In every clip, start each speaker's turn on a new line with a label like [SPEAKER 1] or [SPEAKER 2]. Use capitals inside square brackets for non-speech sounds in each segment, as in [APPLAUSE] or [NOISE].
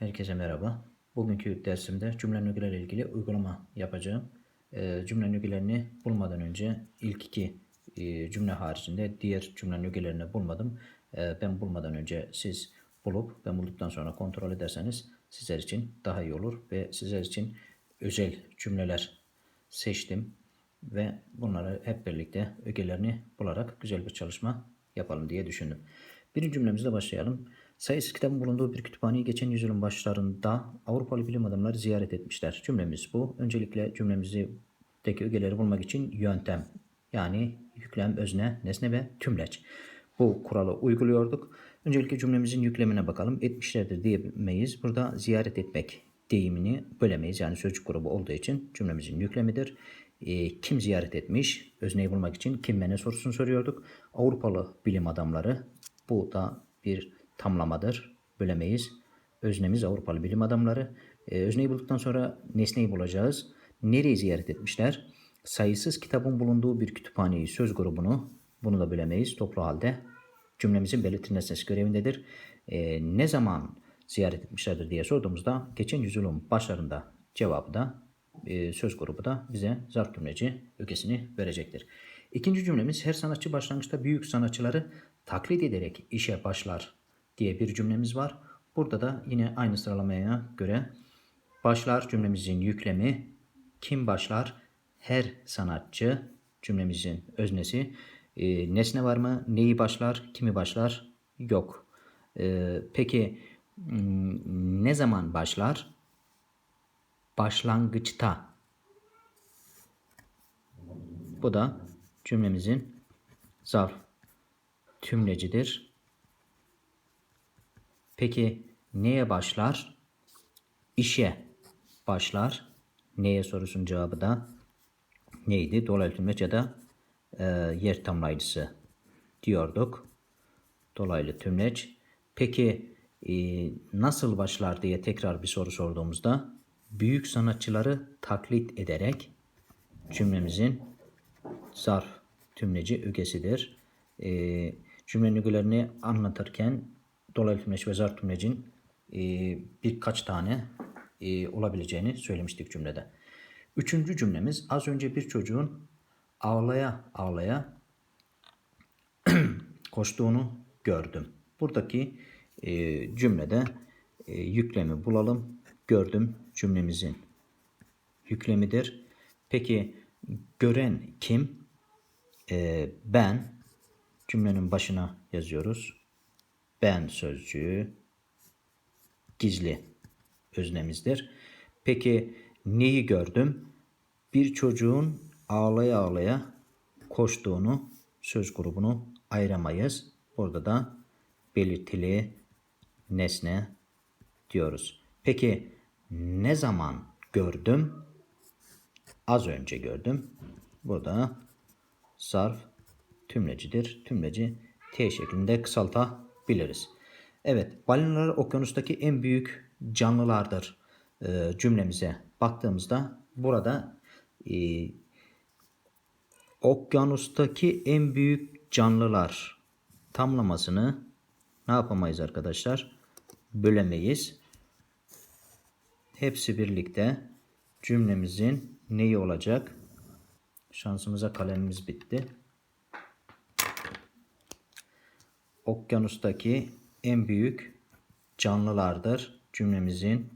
[SPEAKER 1] Herkese merhaba. Bugünkü dersimde cümle nögülerle ilgili uygulama yapacağım. Ee, cümle nögülerini bulmadan önce ilk iki e, cümle haricinde diğer cümle nögülerini bulmadım. Ee, ben bulmadan önce siz bulup ben bulduktan sonra kontrol ederseniz sizler için daha iyi olur ve sizler için özel cümleler seçtim ve bunları hep birlikte ögelerini bularak güzel bir çalışma yapalım diye düşündüm. Birinci cümlemizle başlayalım. Sayısız kitabın bulunduğu bir kütüphaneyi geçen yüzyılın başlarında Avrupalı bilim adamları ziyaret etmişler. Cümlemiz bu. Öncelikle cümlemizdeki ögeleri bulmak için yöntem yani yüklem, özne, nesne ve tümleç. Bu kuralı uyguluyorduk. Öncelikle cümlemizin yüklemine bakalım. Etmişlerdir diyemeyiz. Burada ziyaret etmek deyimini bölemeyiz. Yani sözcük grubu olduğu için cümlemizin yüklemidir. E, kim ziyaret etmiş? Özneyi bulmak için kim ve ne sorusunu soruyorduk. Avrupalı bilim adamları. Bu da bir tamlamadır. Bölemeyiz. Öznemiz Avrupalı bilim adamları. E, özneyi bulduktan sonra nesneyi bulacağız. Nereyi ziyaret etmişler? Sayısız kitabın bulunduğu bir kütüphaneyi, söz grubunu bunu da bölemeyiz. Toplu halde cümlemizin belirtilen nesnesi görevindedir. E, ne zaman ziyaret etmişlerdir diye sorduğumuzda geçen yüzyılın başlarında cevabı da e, söz grubu da bize zarf cümleci ögesini verecektir. İkinci cümlemiz her sanatçı başlangıçta büyük sanatçıları taklit ederek işe başlar diye bir cümlemiz var. Burada da yine aynı sıralamaya göre başlar cümlemizin yüklemi kim başlar? Her sanatçı cümlemizin öznesi. E, nesne var mı? Neyi başlar? Kimi başlar? Yok. E, peki hmm, ne zaman başlar? Başlangıçta. Bu da cümlemizin zarf tümlecidir. Peki neye başlar? İşe başlar. Neye sorusunun cevabı da neydi? Dolaylı tümleç ya da e, yer tamlayıcısı diyorduk. Dolaylı tümleç. Peki e, nasıl başlar diye tekrar bir soru sorduğumuzda büyük sanatçıları taklit ederek cümlemizin zarf tümleci ögesidir. E, cümlenin ögelerini anlatırken dolaylı tümleç ve zarf tümlecin e, birkaç tane e, olabileceğini söylemiştik cümlede. Üçüncü cümlemiz az önce bir çocuğun ağlaya ağlaya [CLEARS THROAT] koştuğunu gördüm. Buradaki e, cümlede e, yüklemi bulalım. Gördüm cümlemizin yüklemidir. Peki gören kim? E, ben cümlenin başına yazıyoruz. Ben sözcüğü gizli öznemizdir. Peki neyi gördüm? Bir çocuğun ağlaya ağlaya koştuğunu söz grubunu ayıramayız. Burada da belirtili nesne diyoruz. Peki ne zaman gördüm? Az önce gördüm. Burada zarf tümlecidir. Tümleci T şeklinde kısaltabiliriz. Evet, balinalar okyanustaki en büyük canlılardır e, cümlemize baktığımızda burada e, okyanustaki en büyük canlılar tamlamasını ne yapamayız arkadaşlar? Bölemeyiz. Hepsi birlikte cümlemizin neyi olacak? Şansımıza kalemimiz bitti. Okyanustaki en büyük canlılardır cümlemizin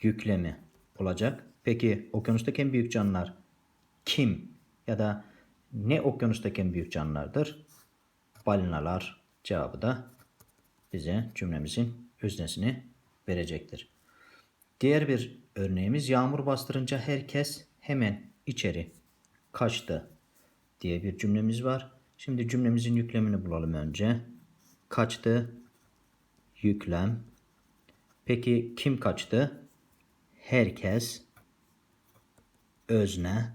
[SPEAKER 1] yüklemi olacak. Peki okyanustaki en büyük canlılar kim ya da ne okyanustaki en büyük canlılardır? Balinalar cevabı da bize cümlemizin öznesini verecektir. Diğer bir örneğimiz yağmur bastırınca herkes hemen içeri kaçtı diye bir cümlemiz var. Şimdi cümlemizin yüklemini bulalım önce. Kaçtı yüklem. Peki kim kaçtı? Herkes özne.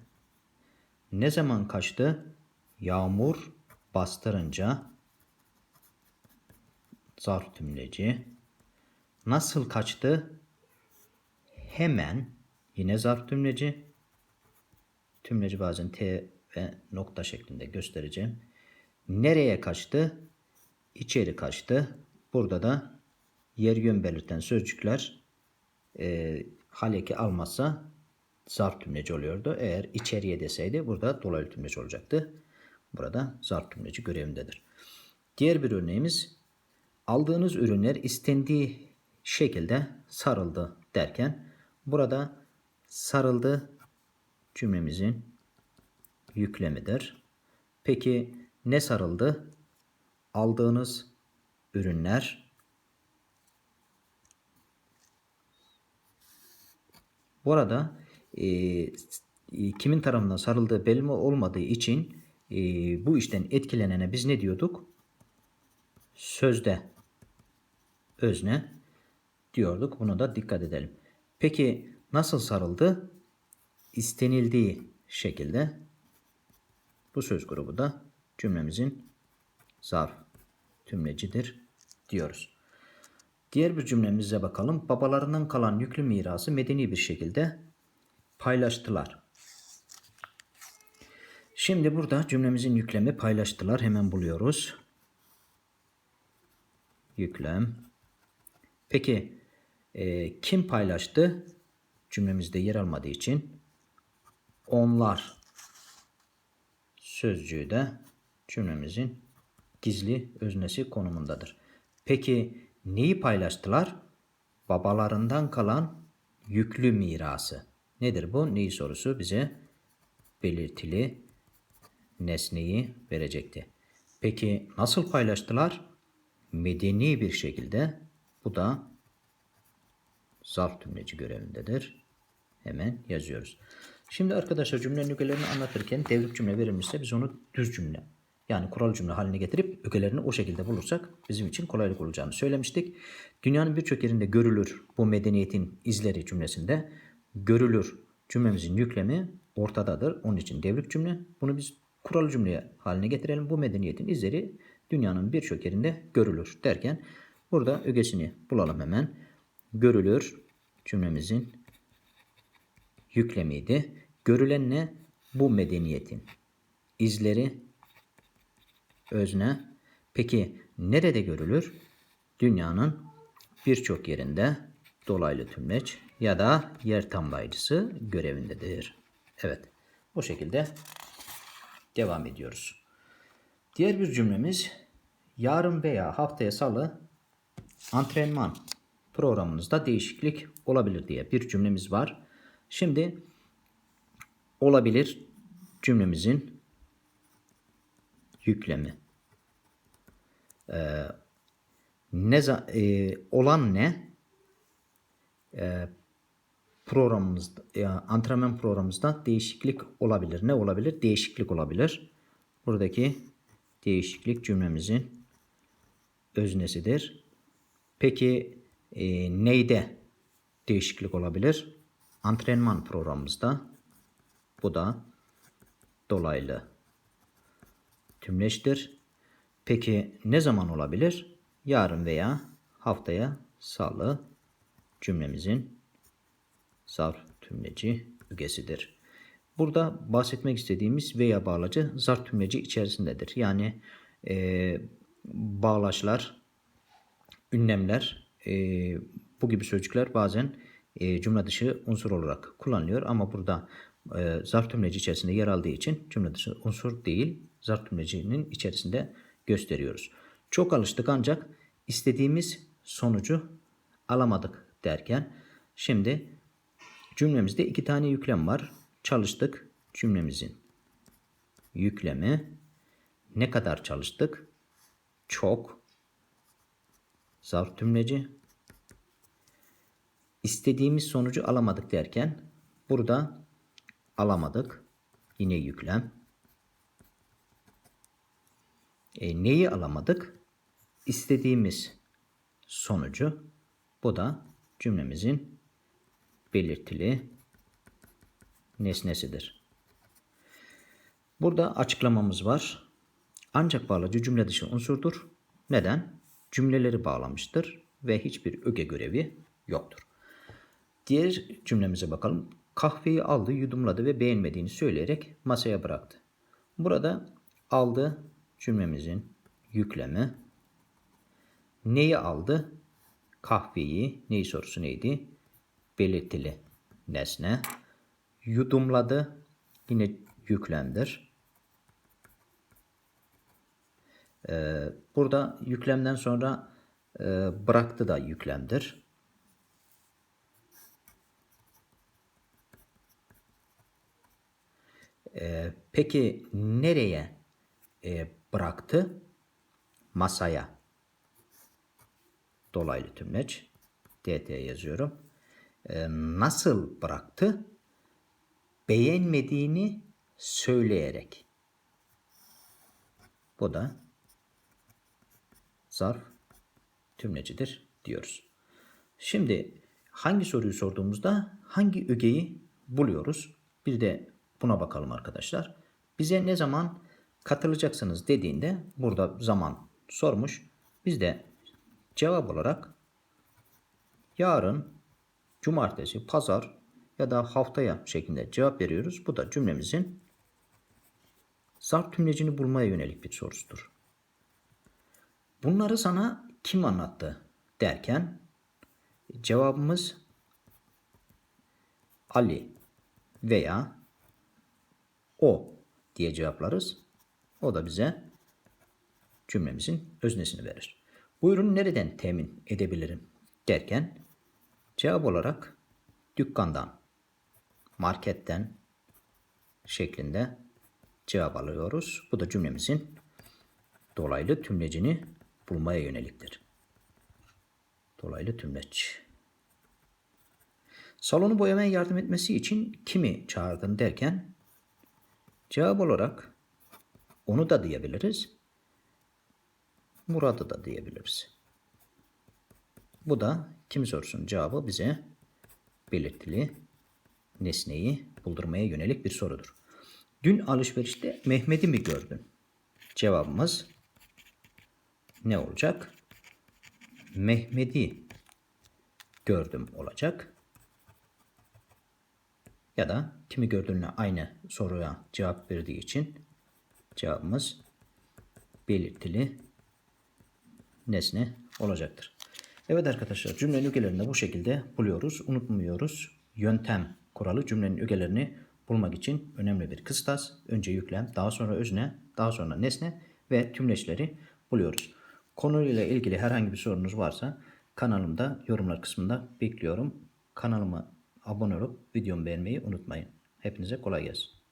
[SPEAKER 1] Ne zaman kaçtı? Yağmur bastırınca zarf tümleci. Nasıl kaçtı? Hemen yine zarf tümleci. Tümleci bazen T ve nokta şeklinde göstereceğim. Nereye kaçtı? İçeri kaçtı. Burada da yer yön belirten sözcükler e, haleki almazsa zarf tümleci oluyordu. Eğer içeriye deseydi burada dolaylı tümleci olacaktı. Burada zarf tümleci görevindedir. Diğer bir örneğimiz aldığınız ürünler istendiği şekilde sarıldı derken burada sarıldı cümlemizin yüklemidir. Peki ne sarıldı? Aldığınız ürünler Bu arada e, e, kimin tarafından sarıldığı belli olmadığı için e, bu işten etkilenene biz ne diyorduk? Sözde özne diyorduk. Buna da dikkat edelim. Peki nasıl sarıldı? İstenildiği şekilde bu söz grubu da cümlemizin zarf tümlecidir diyoruz. Diğer bir cümlemize bakalım. Babalarından kalan yüklü mirası medeni bir şekilde paylaştılar. Şimdi burada cümlemizin yüklemi paylaştılar. Hemen buluyoruz. Yüklem. Peki e, kim paylaştı? Cümlemizde yer almadığı için onlar sözcüğü de cümlemizin gizli öznesi konumundadır. Peki neyi paylaştılar? Babalarından kalan yüklü mirası. Nedir bu? Neyi sorusu bize belirtili nesneyi verecekti. Peki nasıl paylaştılar? Medeni bir şekilde. Bu da zarf tümleci görevindedir. Hemen yazıyoruz. Şimdi arkadaşlar cümlenin ögelerini anlatırken devrik cümle verilmişse biz onu düz cümle yani kural cümle haline getirip ögelerini o şekilde bulursak bizim için kolaylık olacağını söylemiştik. Dünyanın birçok yerinde görülür bu medeniyetin izleri cümlesinde görülür cümlemizin yüklemi ortadadır. Onun için devrik cümle. Bunu biz kural cümleye haline getirelim. Bu medeniyetin izleri dünyanın birçok yerinde görülür derken burada ögesini bulalım hemen. Görülür cümlemizin yüklemiydi. Görülen ne? Bu medeniyetin izleri özne. Peki nerede görülür? Dünyanın birçok yerinde dolaylı tümleç ya da yer tamlayıcısı görevindedir. Evet. Bu şekilde devam ediyoruz. Diğer bir cümlemiz yarın veya haftaya salı antrenman programınızda değişiklik olabilir diye bir cümlemiz var. Şimdi olabilir cümlemizin yüklemi. Ee, ne e, olan ne? E, programımızda, e, antrenman programımızda değişiklik olabilir. Ne olabilir? Değişiklik olabilir. Buradaki değişiklik cümlemizin öznesidir. Peki e, neyde değişiklik olabilir? Antrenman programımızda. Bu da dolaylı tümleçtir. Peki ne zaman olabilir? Yarın veya haftaya salı cümlemizin zarf tümleci ögesidir. Burada bahsetmek istediğimiz veya bağlacı zarf tümleci içerisindedir. Yani e, bağlaçlar, ünlemler, e, bu gibi sözcükler bazen e, cümle dışı unsur olarak kullanılıyor. Ama burada e, zarf tümleci içerisinde yer aldığı için cümle dışı unsur değil, zarf tümlecinin içerisinde gösteriyoruz. Çok alıştık ancak istediğimiz sonucu alamadık derken şimdi cümlemizde iki tane yüklem var. Çalıştık cümlemizin yüklemi ne kadar çalıştık? Çok zarf tümleci istediğimiz sonucu alamadık derken burada alamadık yine yüklem e, neyi alamadık? İstediğimiz sonucu. Bu da cümlemizin belirtili nesnesidir. Burada açıklamamız var. Ancak bağlacı cümle dışı unsurdur. Neden? Cümleleri bağlamıştır ve hiçbir öge görevi yoktur. Diğer cümlemize bakalım. Kahveyi aldı, yudumladı ve beğenmediğini söyleyerek masaya bıraktı. Burada aldı cümlemizin yüklemi neyi aldı? kahveyi neyi sorusu neydi? Belirtili nesne. Yudumladı. Yine yüklemdir. Ee, burada yüklemden sonra e, bıraktı da yüklemdir. Ee, peki nereye e, bıraktı? Masaya. Dolaylı tümleç. DT yazıyorum. Ee, nasıl bıraktı? Beğenmediğini söyleyerek. Bu da zarf tümlecidir diyoruz. Şimdi hangi soruyu sorduğumuzda hangi ögeyi buluyoruz? Bir de buna bakalım arkadaşlar. Bize ne zaman katılacaksınız dediğinde burada zaman sormuş. Biz de cevap olarak yarın, cumartesi, pazar ya da haftaya şeklinde cevap veriyoruz. Bu da cümlemizin zarf tümlecini bulmaya yönelik bir sorusudur. Bunları sana kim anlattı derken cevabımız Ali veya o diye cevaplarız. O da bize cümlemizin öznesini verir. Bu ürünü nereden temin edebilirim derken cevap olarak dükkandan, marketten şeklinde cevap alıyoruz. Bu da cümlemizin dolaylı tümlecini bulmaya yöneliktir. Dolaylı tümleç. Salonu boyamaya yardım etmesi için kimi çağırdın derken cevap olarak onu da diyebiliriz. Murat'ı da diyebiliriz. Bu da kim sorusunun cevabı bize belirtili nesneyi buldurmaya yönelik bir sorudur. Dün alışverişte Mehmet'i mi gördün? Cevabımız ne olacak? Mehmet'i gördüm olacak. Ya da kimi gördüğüne aynı soruya cevap verdiği için cevabımız belirtili nesne olacaktır. Evet arkadaşlar cümlenin ögelerini bu şekilde buluyoruz. Unutmuyoruz. Yöntem kuralı cümlenin ögelerini bulmak için önemli bir kıstas. Önce yüklem, daha sonra özne, daha sonra nesne ve tümleçleri buluyoruz. Konuyla ilgili herhangi bir sorunuz varsa kanalımda yorumlar kısmında bekliyorum. Kanalıma abone olup videomu beğenmeyi unutmayın. Hepinize kolay gelsin.